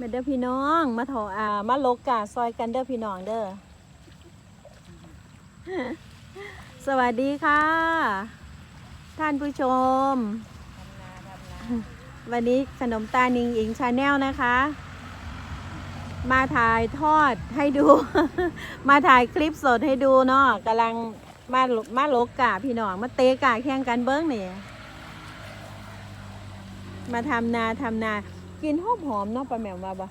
มเด้อพี่น้องมาถออ่ามาลกกาซอยกันเด้อพี่น้องเด้อสวัสดีค่ะ ท่านผู้ชม วันนี้ขนมตานิงอิงชาแนลนะคะ มาถ่ายทอดให้ดู มาถ่ายคลิปสดให้ดูเนาะกำลังมามาลกกาพี่น้องมาเตะกาแข่งกันเบิ้งนี่มาทำนาทำนา กินหอมหอมๆเนาะปลาแหม่มว่าบ่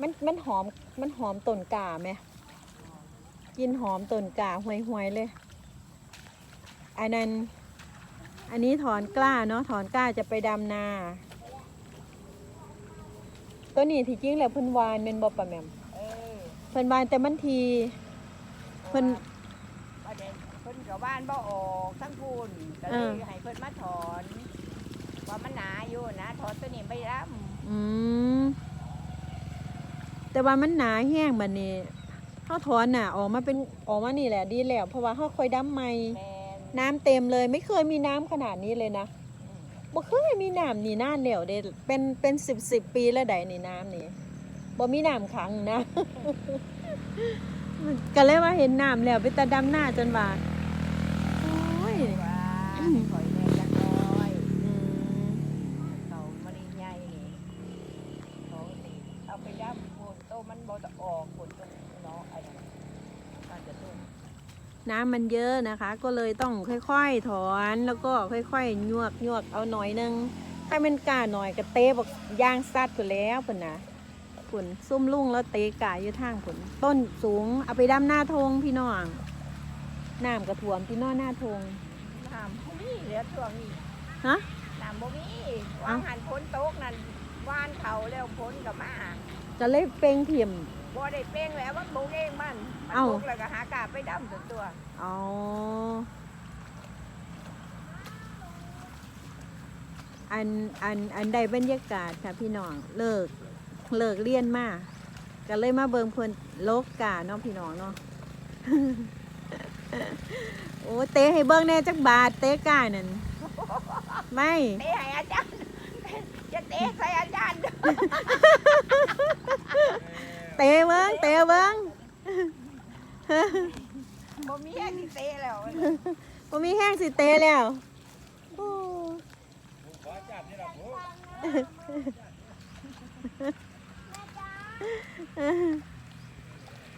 มันมันหอมมันหอมต้นกาไหมกินหอมต้นกาห่วยห่วยๆเลยอันนั้นอันนี้ถอนกล้าเนาะถอนกล้าจะไปดำนาตัวนี้ที่จริงแล้วเพิ่นวานเป็นบ่ปลาแหม่มเออเพิ่นวานแต่มันทีเพิ่นประเด็นเพิ่นกับบ้านบ่ออกทั้งพูนก็เลเออยให้เพิ่นมาถอนว่ามันหนาอยู่นะถอนตัวนี้ไปรับ อืมแต่ว่ามันหนาแห้งบัดนี้เขาถอนน่ะออกมาเป็นออกมานี่แหละดีแล้ว เพราะว่าเขาค่อยดำใหม่แมนน้ำเต็มเลย ไม่เคยมีน้ำขนาดนี้เลยนะอืมบ่เคยมีน้ำนี่น่านแล้วเด้เป็นเป็นสิบสิบปีแล้วใดนี่น้ำนี่บ่มีน้ำขังนะ ก็เลยว่าเห็นน้ำแล้วไปตาดำหน้าจนว่าโอ้ย ว่าให้ข่อยแม่จักหน้อย อืม เขามันใหญ่นี่เขานี่เอาไปรับพูนโตมันบ่จะออกพูนตรงเนาะไอ้นั่นมันจะตุ้ม น้ำมันเยอะนะคะ ก็เลยต้องค่อยๆถอนแล้วก็ค่อยๆยวกยวกเอาหน่อยนึงถ้ามันกล้าหน่อยก็เตะบอกย่างซัดไปแล้วปุ่นนะปุ่นซุ่มลุ่งแล้วเตะกาอยู่ทางปุ่นต้นสูงเอาไปดำหน้าทงพี่น้องน้ำกระถ่วมพี่น้องหน้าทงน้ำบ่มีเหลือช่วงนี้ฮะน้ำบ่มีวาเอ้างหันพ้นโต๊ะนั่นว่านเขาแล้วพ้นกับมาก็เลยเปลงเทียม บ่ได้เป้งแล้วมันปลูกเองมันมันเอ้า ปลูกแล้วก็หากาบไปดำส่วนตัวอ๋ออันอันอันใดบรรยากาศค่ะพี่น้องเลิกเลิกเรียนมาก็เลยมาเบิงเพลินโลกกาเนาะพี่น้องเนาะ โอ้เตะให้เบิ้งแน่จักบาทเตะกานั่นไม่เตะให้อาจารย์จะเตะใส่อาจารย์ เตะเบิ้งเตะเบิ้งบ่มีอันที่เตะแล้วผมมีแห้งสิเตะแล้วโอ้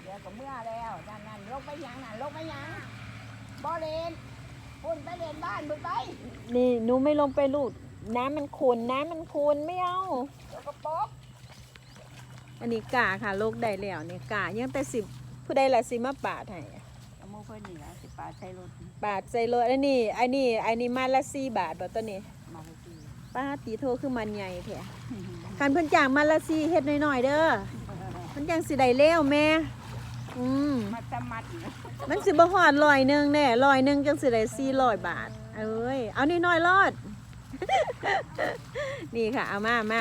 เดี๋ยวก็เมื่อแล้วนั่นนั่นลงไปยังนั่นลงไปยังบ่เล่นพุ่นไปเล่นบ้านพุ่นไป นี่หนูไม่ลงไปลูกน้ำมันขุนน้ำมันขุนไม่เอาเดี๋ยวก็ปอก อันนี้กาค่ะโลกได้แล้วนี่กายังแต่สิบผู้ใดละสิมาปาดให้เอามือเพิ่นนี่นะสิปาใส่รถปาดใส่รถอันนี้อันนี้อันนี้มาละสี่บาทบ่ตัวนี้มาให้ทีป้าตีโทคือมันใหญ่แท้คันเพิ่นจ้างมาละสี่เฮ็ดน้อยๆเด้อมันจังสิได้แล้วแม่อืมมาจะมัดนะมันสิบ่ฮอดร้อยหนึงแน่ร้อยหนึงจังสิได้400บาท เอ้ยเอานี่น้อยรอด นี่ค่ะเอามามา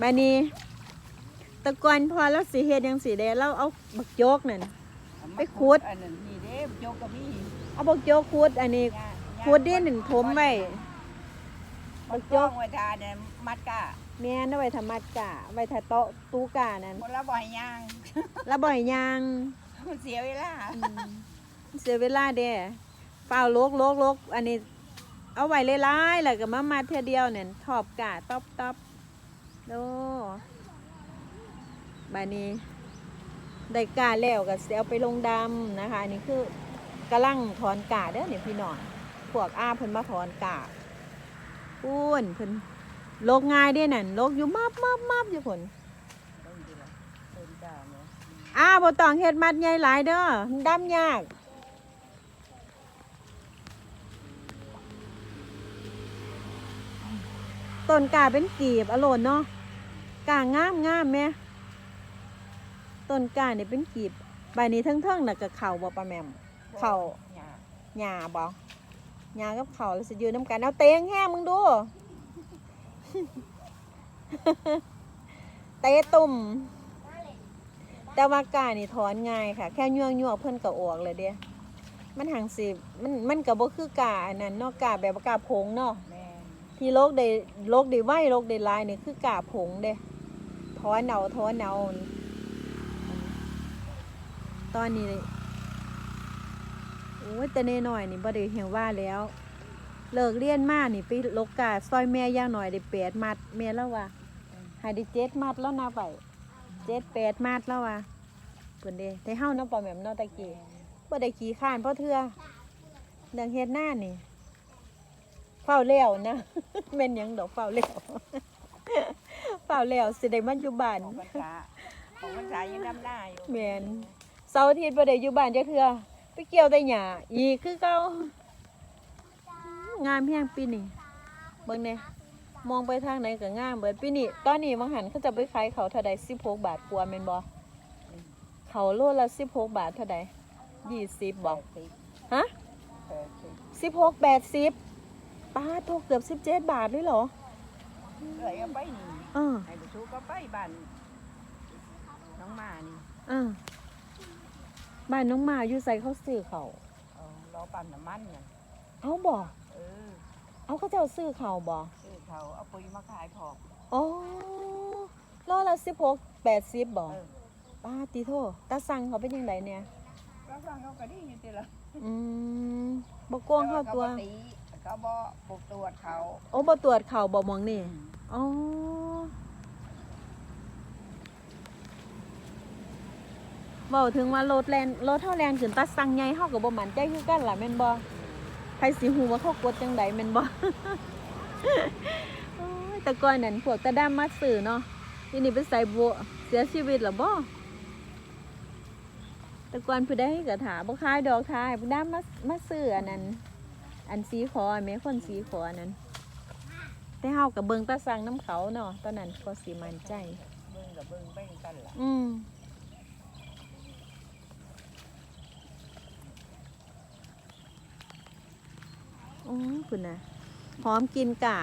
บานี้แตะกอนพอแล้วสิเฮ็ดจังสิได้เราเอาบักโจกนั่น ไปขุด อันนั้นนี่เด้โยกกับมี่เอาบักโจกขุดอันนี้ขุดดินนั่นถมไว้บักจ้องไว้ทาเนี่ยมัดกะแม่นเอาไว้ทำมัดกะไว้ถ้าโต๊ะตู้กานั่นคนละบ่อยย่างแล้วบ่อยยางมันเสียเวลาอืมเสียเวลาเด้เฝ้าโลกโลกโลกอันนี้ เอาไว้หลายๆแล้วก็มามาเทื่อเดียวเนี่ยทอบกะต๊อบต๊อบโด บานี้ได้กาแล้วก็สิเอาไปลงดำนะคะ อันนี้คือกำลังถอนกาเด้อเนี่ยพี่น้องพวกอาเพิ่นมาถอนกาปุ้นเพิ่นโลกง่ายเด้นั่นโลกอยู่มับมับมับอยู่ผลต้องดีละเดินกะเนี่ยอ้าวบ่ต้องเฮ็ดมัดใหญ่หลายเด้อดำยากต้นกาเป็นกีบอโลนเนาะกางามงามแม่ ต้นกาเนี่ยเป็นกีบใบนี้เทั้งๆน่ะกับเข่าบ่ปลาแหมม เข่าหญ้าหญ้าบ่หญ้ากับเข่าแล้วสิยืนน้ำกันเอาเตงแห้มึงดู เตะตุ่ม แต่ว่ากานี่ถอนง่ายค่ะ แค่ย่วงย่วงๆเพิ่นก็ออกเลยเด้มันห่างสิมันมันก็บ่คือกาอันนั้นเนาะกาแบบว่ากาผงเนาะ แม่นที่โรคได้โรคได้ไวโรคได้ลายนี่คือกาผงเด้ถถอนเอาถอนเอา ตอนนี้โอ้ยแต่นน้อยๆนี่บ่ได้เหี่ยวว่าแล้ว เลิกเรียนมานี่ไปลกกาซอยแม่ย่างหน่อยได้แปดมัดแม่แล้วว่าให้ได้เจ็ดมัดแล้วนะไปเจ็ดแปดมัดแล้วว่าเพิ่นเด้ได้เฮาเนาะปอแหม่มเนาะตะกี้บ่ได้ขี้ข้านเพราะเทื่อเรื่องเฮ็ดหน้านี่เฝ้าแล้วนะแม่นหยังดอกเฝ้าแล้วเฝ้าแล้วสิได้มาอยู่บ้านของภาษาของภาษายังดำหน้าอยู่แม่น เสาร์อาทิตย์บ่ได้อยู่บ้านจักเทื่อไปเกี่ยวแต่หญ้าอีกคือเก่างามแฮงปีนี้เบิ่งแหน่มองไปทางไหนก็งามเบิดปีนี้ตอนนี้บางหันเขาจะไปขายเขาวเท่าใด16บาทกว่าแม่นบ่เขาโลละ16บาทเท่าใด20บ่แปดสิบฮะแปดสิบ16 80ป้าโทเกือบ17บาทเลยเหรอเอ้ยเอาไปนี่เออให้ไปชูก็ไปบ้านน้องหมานี่เออ บ้านน้องหมาอยู่ใส่เขาซื้อเขาวเอารอปั๊มน้ำมันน่ะเอาบ่เออเอาเขาเจ้าซื้อเขาวบ่ซื้อเขาเอาปุ๋ยมาขายพอกอ๋อโลละสิบหกแปดสิบบ่เออป้าตีโทตาสั่งเขาเป็นยังไงเนี่ย แล้วฟังเขาก็ดีอยู่ติละอืมบกวงเข้าตัวขบ่ตีเขาบ่ปลุกตรวจเขาโอ้บ่ตรวจเข่าบ่มองนี่ อ๋อ เว้าถึงว่ารถแลนรถเท่าแลนขึ้นตาสั่งใหญ่เฮาก็บ่มั่นใจคือกันล่ะแม่นบ่ใครสิฮู้ว่าเขากดจังไดแม่นบ่โอ้ยแต่ก่อนนั้นพวกตาดำมาซื้อเนาะทีนี้ไปใส่บัวเสียชีวิตแล้วบ่แต่ก่อนผู้ได้ก็ถาบ่ขายดอกทายผู้ได้มามาซื้ออันนั้นอันสีขอแม่คนสีขออันนั้นแต่เฮากับเบิงตาสั่งน้ำเขาเนาะตอนนั้นก็สิมันใจ เบิ่งกับเบิ่งไปกันล่ะ อืมโอ้ยคุณนะหอมกินกะ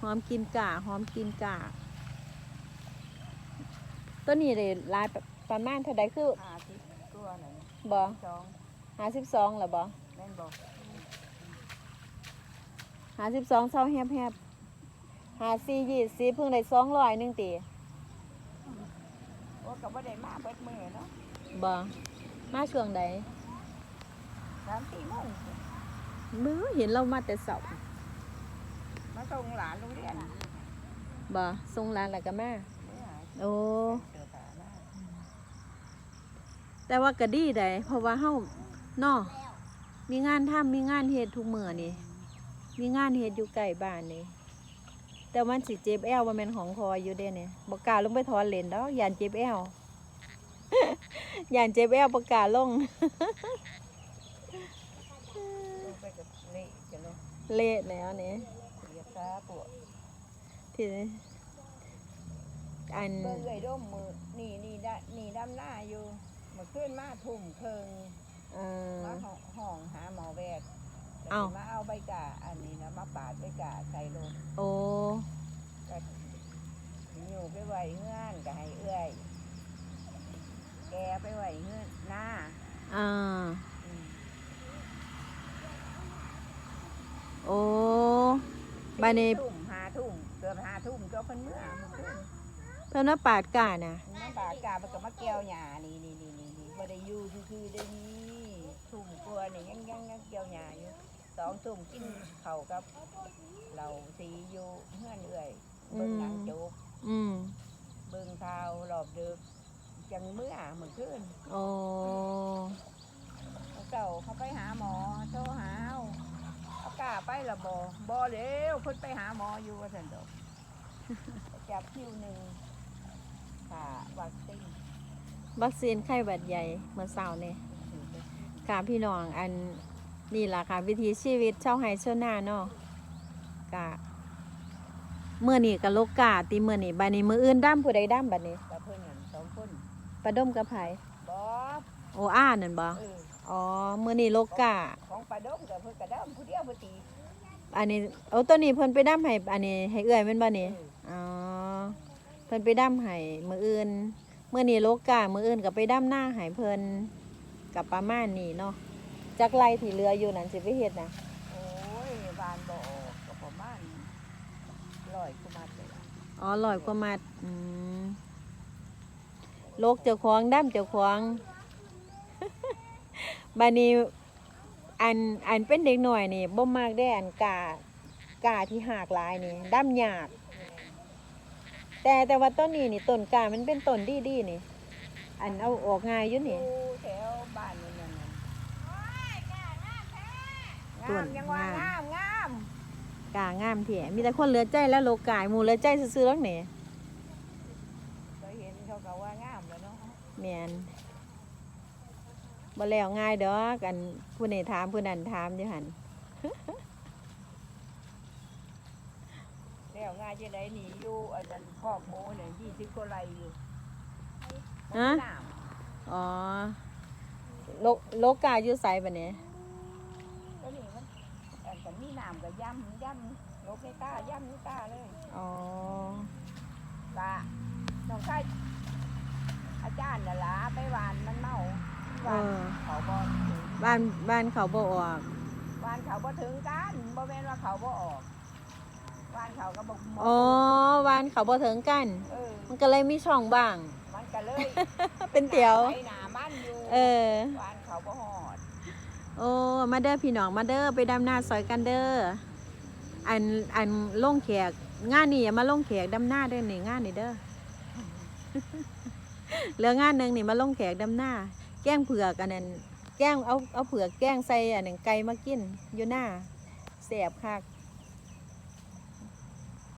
หอมกินกะหอมกินกะตัวนี้เลยลายประมาณเท่าใดคือห้าสิบตัวนั่นบ่สองหาสิบสองหรอบ่แม่นบอกหาสิบสองเศร้าแฮบแฮบหาสี่ยี่สิบเพิ่งได้สองร้อยหนึ่งตีว่ากับว่าได้มาเบิดมือเนาะบ่มาช่วงใดสามสี่โมง มือเห็นเรามาแต่เสาร์มาส่งหลานโรงเรียนบ่ทรงร้านแล้วก็มาเนี่ยโอ้เจอตาหน้าแต่ว่าก็ดีได้เพราะว่าเฮาเนาะมีงานทำมีงานเฮ็ดทุกมื้อนี่ มีงานเฮ็ดอยู่ใกล้บ้านนี่ แต่มันสิเจ็บแอวว่าแม่นของคออยู่เด้เนี่ยบ่กล้าลงไปถอนเลนดอกย่านเจ็บแอวย่านเจ็บแอวบ่กล้าลง ลงไปกับเละจะ เนาะเละแล้วนี่เสียขาปวดที่อันเบิ่งเลยร่มมือนี่นี่ได้นี่ดำหน้าอยู่เมื่อคืนมาทุ่มเคิงเอ่อมาห้องห้องหาหมอแวดเอ้ามาเอาใบกาอันนี้นะมาปาดใบกาใส่ลงโอ้ก็อยู่ไปไหวเงื่อนก็ให้เอื้อย แกไปไหวเงื่อนหน้าอ่า อืม โอ้บานี้ทุ่มหาทุ่มเกือบหาทุ่มก็เพิ่นเมื่อเมื่อคืนเพิ่นว่าปาดกาน่ะน้ำปลากามันก็มาแก้วหญ้านี่นี่นี่นี่นี่บ่ได้อยู่คือๆได้นี่ทุ่มกลัวนี่ยังยังยังแก้วหญ้าอยู่สองทุ่มกินข้าวกับเหล้าสีอยู่เฮือนเอื้อยเบิ่งหนังโจกอืมเบิ่งข่าวรอบดึกจังเมื่อเมื่อคืนโอ้ เก่าเขาไปหาหมอโทรหาเอาเอาก ล้าไปละบ่บ่เร็วเพิ่นไปหาหมออยู่ว่าซั่นดอกจับคิวหนึ่งค่ะวัคซีนวัคซีนไข้หวัดใหญ่เมื่อเช้านี่ค่ะพี่น้องอันนี่ล่ะค่ะ วิถีชีวิตชาวไร่ชาวนาเนาะกะเมื่อนี้ก็ลกกาติเมื่อนี้บัดนี้มื้ออื่นดํผู้ใดดํบัดนี้กับเพิ่นนั่นสองคนปลาดมกับไผบ่โอ้อ้านั่นบ่เอออ๋อมื้อนี้ลกกาของปลาดมกับเพิ่นกระดมผู้เดียวบ่ตี อันนี้โอ้ตัวนี้เพิ่นไปดํให้อันนี้ให้เอื้อยแม่นบ่นี่เอออ๋อเพิ่นไปดํให้มื้ออื่นมื้อนี้โลกามื้ออื่นก็ไปดํหน้าให้เพิ่นกับประมาณนี้เนาะจักไรที่เหลืออยู่นั่นสิไปเฮ็ดน่ะโอ้ยบานบ่ออกก็ประมาณร้อยกุมารเลยล่ะอ๋อลอยกว่ามัดอืมโลกเจ้าของดำเจ้าของ บานี้ อันอันเป็นเด็กหน่อยนี่บ่มากได้อันกากาที่หากหลายนี่ดำยากแต่แต่ว่าต้นนี้นี่ต้นกามันเป็นต้นดีดีๆนี่ อันเอาออกง่ายอยู่นี่อยู่แถวบ้านนี่นั่นน่ะต้งานมยังว่างามงามกางามเถี่ยมีแต่คนเหลือใจแล้วโลกกายหมู่เหลือใจซื่อๆแล้วนี่เคยเห็นเขาก็ว่างามแล้วเนาะแม่น บ่แล้วง่ายดอกอันผู้นี้ถามผู้นั้นถามอยู่หั่นแล้วงานจะได้หนีอยู่อาจารย์ครอบหมูเนี่ยยี่สิบกว่าไรอยู่ฮะน้อ๋อโลโลกาอยู่ไสบัดนี้ำก็นี่มันอันกันมีน้ำกับย่ำย่ำโลกในตาย่ำในตาเลยอ๋อกะน้องชายอาจารย์น่ะล่ะไปหวานมัน เมาเอหวานอเขาบ่ถึงบ้านบ้านเขาบ่ออกหวานเขาบ่ถึงกันบ่แม่นว่าเขาบ่ออกหวานเขาก็บ่หมดอ๋อบ้านเขาบ่ถึงกัน เออมันก็เลยมีช่องบ้าง มันก็เลยเป็นเตียวไปหนามันอยู่เออหวานเขาบ่หอดโอ้มาเด้อพี่น้องมาเด้อไปดำนาซอยกันเด้ออันอันลงแขกงานนี่อย่ามาลงแขกดำนาเด้อนี่งานนี่เด้อเหลืองานหนึ่งนี่มาลงแขกดำนา แกงเผือกอันนั้นแกงเอาเอาเผือกแกงใส่อันหนึ่งไก่มากินอยู่หน้าแสบคัก